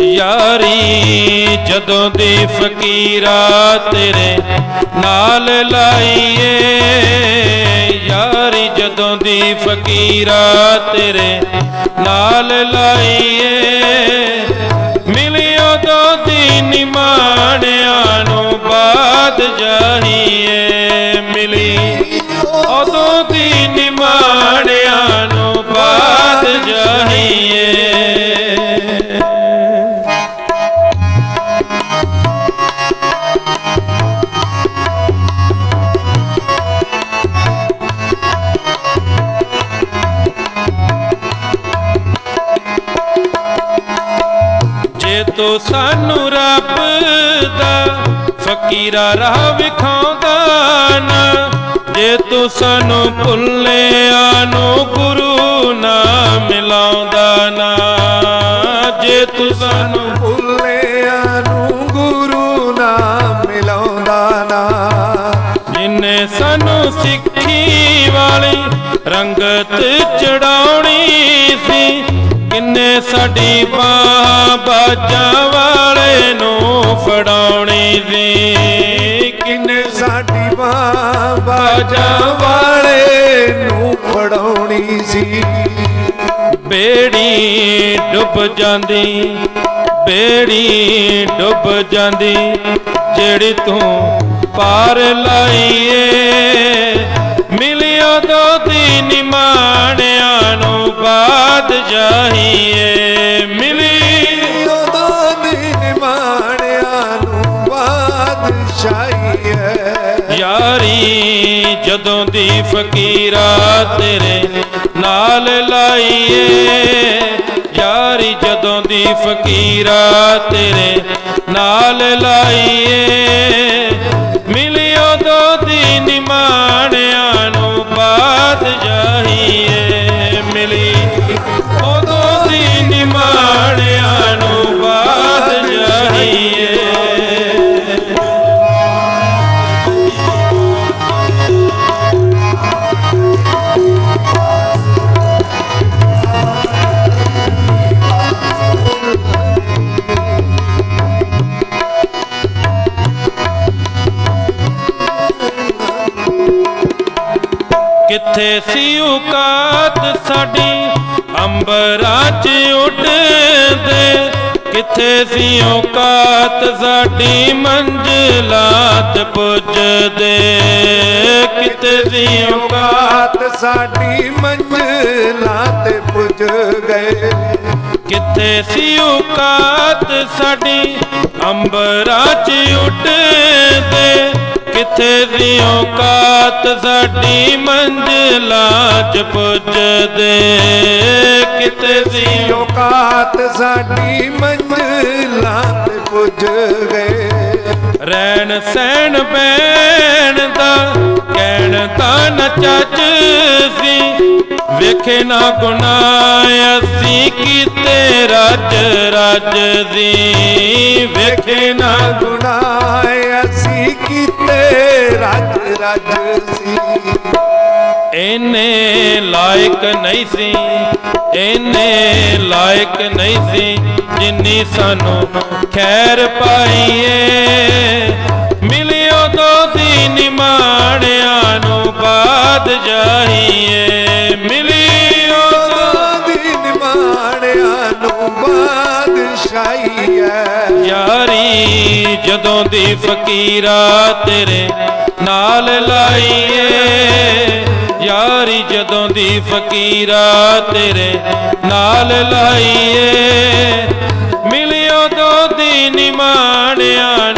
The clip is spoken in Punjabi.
ਯਾਰੀ, ਜਦੋਂ ਦੀ ਫਕੀਰਾ ਤੇਰੇ ਨਾਲ ਲਾਈਏ। ਯਾਰੀ, ਜਦੋਂ ਦੀ ਫਕੀਰਾ ਤੇਰੇ ਨਾਲ ਲਾਈਏ। ਮਿਲਿਓ ਦੋ ਦੀ ਨਿਮਾਣਿਆਂ ਨੂੰ ਬਾਦ ਜਾਈਏ ਤੂੰ ਸਾਨੂੰ ਰੱਬ ਦਾ ਫਕੀਰਾ ਰਾਹ ਵਿਖਾਉਂਦਾ ਨਾ। ਜੇ ਤੂੰ ਸਾਨੂੰ ਭੁੱਲਿਆ ਨੂੰ ਗੁਰੂ ਨਾ ਮਿਲਾਉਂਦਾ ਨਾ। ਜੇ ਤੂੰ ਸਾਨੂੰ ਭੁੱਲਿਆਂ ਨੂੰ ਗੁਰੂ ਨਾ ਮਿਲਾਉਂਦਾ ਨਾ। ਜਿਨੇ ਸਾਨੂੰ ਸਿੱਖੀ ਵਾਲੀ ਰੰਗਤ ਚੜਾਉਣੀ ਸੀ ਕਿੰਨੇ ਸਾਡੀ ਬਾਹ ਬਾਜਾਂ ਵਾਲੇ ਨੂੰ ਫੜਾਉਣੀ ਸੀ। ਕਿਨੇ ਸਾਡੀ ਮਾਂ ਬਾਜਾਂ ਵਾਲੇ ਨੂੰ ਫੜਾਉਣੀ ਸੀ। ਬੇੜੀ ਡੁੱਬ ਜਾਂਦੀ ਬੇੜੀ ਡੁੱਬ ਜਾਂਦੀ ਜਿਹੜੀ ਤੂੰ ਪਾਰ ਲਾਈਏ ਮਿਲਿਓ ਦੋ ਦੀ ਨਿਮਾਣਿਆਂ ਨੂੰ ਬਾਦ ਜਾਈਏ ਮਿਲੀ। ਉਦੋਂ ਦੀ ਨਿਮਾਣਿਆਂ ਨੂੰ ਬਾਦਸ਼ਾਹੀ ਹੈ ਯਾਰੀ ਜਦੋਂ ਦੀ ਫਕੀਰਾ ਤੇਰੇ ਨਾਲ ਲਾਈਏ, ਯਾਰੀ ਜਦੋਂ ਦੀ ਫਕੀਰਾ ਤੇਰੇ ਨਾਲ ਲਾਈ ਕਿੱਥੇ ਸੀ ਔਕਾਤ ਸਾਡੀ? ਅੰਬਰਾਂ 'ਚ ਉੱਡਦੇ। ਕਿੱਥੇ ਸੀ ਔਕਾਤ ਸਾਡੀ? ਮੰਜ਼ਲਾਂ ਤੇ ਪੁੱਜਦੇ। ਕਿੱਥੇ ਸੀ ਔਕਾਤ ਸਾਡੀ? ਮੰਜ਼ਲਾਂ ਤੇ ਪੁੱਜ ਗਏ ਕਿੱਥੇ ਸੀ ਔਕਾਤ ਸਾਡੀ? ਅੰਬਰਾਂ 'ਚ ਉੱਡਦੇ। ਕਿੱਥੇ ਸੀ ਔਕਾਤ ਸਾਡੀ ਮੰਜ਼ਲਾਂ 'ਚ ਪੁੱਜਦੇ। ਕਿਤੇ ਦੀ ਔਕਾਤ ਸਾਡੀ ਮੰਜ਼ਲਾਂ ਤੇ ਪੁੱਜ ਗਏ ਰਹਿਣ ਸਹਿਣ ਬੈਣ ਦਾ ਕਹਿਣ ਤਾਂ ਨਾ ਚੱਜ ਸੀ। ਵੇਖੇ ਨਾ ਗੁਨਾਹ ਅਸੀਂ ਕੀਤੇ ਰਾਜ ਰਾਜ ਦੀ। ਵੇਖੇ ਨਾ ਰੱਜ ਸੀ ਇਹਨੇ ਲਾਇਕ ਨਹੀਂ ਸੀ ਇਹਨੇ ਲਾਇਕ ਨਹੀਂ ਸੀ ਜਿੰਨੀ ਸਾਨੂੰ ਖੈਰ ਪਾਈਏ। ਮਿਲਿਓ ਦੋ ਦੀਨ ਨਿਮਾਣਿਆਂ ਨੂੰ ਬਾਦ ਜਾਈਏ। ਮਿਲਿਓ ਦੋ ਉਦੋਂ ਦੀ ਨਿਮਾਣਿਆਂ ਨੂੰ ਬਾਦਸ਼ਾਹੀ ਹੈ ਯਾਰੀ ਜਦੋਂ ਦੀ ਫਕੀਰਾ ਤੇਰੇ ਨਾਲ ਲਾਈਏ, ਯਾਰੀ ਜਦੋਂ ਦੀ ਫਕੀਰਾ ਤੇਰੇ ਨਾਲ ਲਾਈਏ, ਮਿਲਿਓ ਦੋ ਦੀ ਨਿਮਾਣਿਆ